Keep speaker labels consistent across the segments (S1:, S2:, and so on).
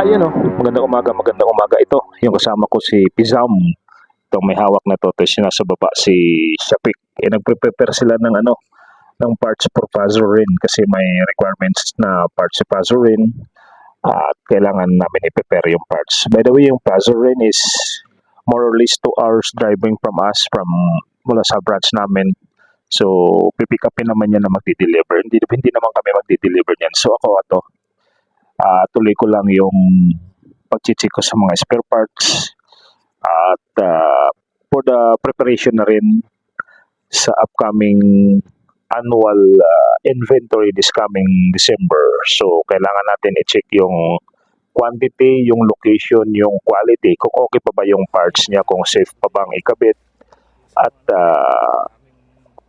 S1: Ayun oh, magandang umaga, magandang umaga ito. Yung kasama ko si Pizam. Itong may hawak na to, tapos nasa baba si Shapik. Eh, nagpre-prepare sila ng ano, ng parts for Pazurin kasi may requirements na parts si Pazurin at kailangan namin i-prepare yung parts. By the way, yung Pazurin is more or less 2 hours driving from us from mula sa branch namin. So, pipick upin naman yan na magdi-deliver. Hindi, hindi naman kami magdi-deliver niyan. So, ako ato, ah tuloy ko lang yung pag-check ko sa mga spare parts at ah, for the preparation na rin sa upcoming annual ah, inventory this coming December. So, kailangan natin i-check yung quantity, yung location, yung quality, kung okay pa ba yung parts niya, kung safe pa bang ikabit. At ah,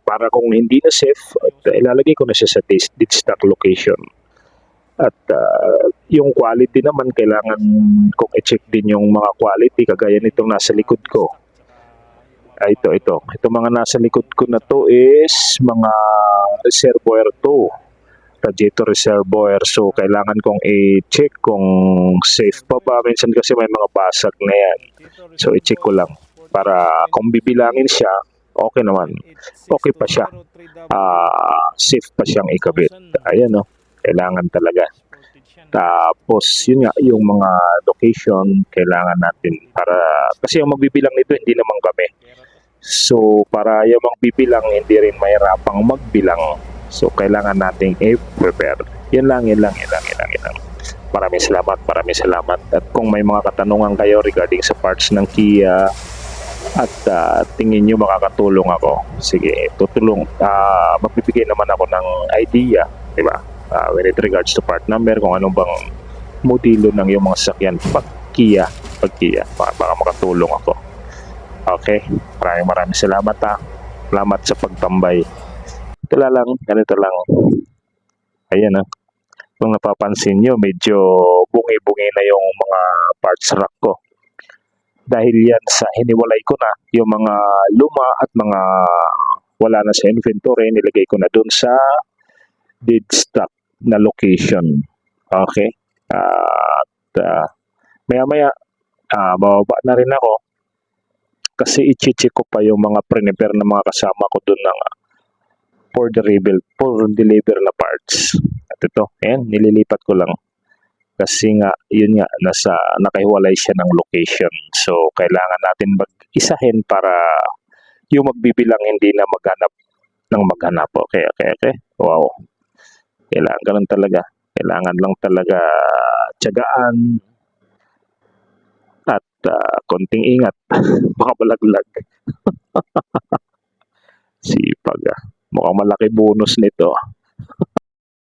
S1: para kung hindi na safe, at, ah, ilalagay ko na siya sa dis- dead stock location. At ah, yung quality naman, kailangan kong i-check din yung mga quality, kagaya nitong nasa likod ko. Ah, ito, ito. Ito mga nasa likod ko na to is mga reservoir to. Radiator reservoir. So, kailangan kong i-check kung safe pa ba. Minsan kasi may mga basag na yan. So, i-check ko lang. Para kung bibilangin siya, okay naman. Okay pa siya. Ah, safe pa siyang ikabit. Ayan, no. Kailangan talaga. Tapos, yun nga, yung mga location, kailangan natin para, kasi yung magbibilang nito, hindi naman kami. So, para yung magbibilang, hindi rin mahirapang magbilang. So, kailangan nating i-prepare. Yan lang, yan lang, yan lang, yan lang, yan lang. Maraming salamat, maraming salamat. At kung may mga katanungan kayo regarding sa parts ng Kia, at ah, tingin nyo makakatulong ako, sige, tutulong. Ah, magbibigay naman ako ng idea, di ba? Uh, with regards to part number, kung anong bang modelo ng yung mga sasakyan pag Kia, pag Kia, baka, baka makatulong ako. Okay, maraming maraming salamat ha. Salamat sa pagtambay. Ito lang, ganito lang. Ayan ha. Kung napapansin nyo, medyo bungi-bungi na yung mga parts rack ko. Dahil yan sa hiniwalay ko na yung mga luma at mga wala na sa inventory, nilagay ko na dun sa dead stock na location. Okay? At uh, maya-maya, ah, bababa na rin ako kasi i-check ko pa yung mga prepare na mga kasama ko doon ng ah, for the rebuild, for deliver na parts. At ito, ayan, nililipat ko lang. Kasi nga, yun nga, nasa, nakahiwalay siya ng location. So, kailangan natin mag-isahin para yung magbibilang hindi na maghanap ng maghanap. Okay, okay, okay. Wow. Kailangan ganun talaga. Kailangan lang talaga tiyagaan at ah, konting ingat. Baka malaglag. Sipag ah. Mukhang malaki bonus nito.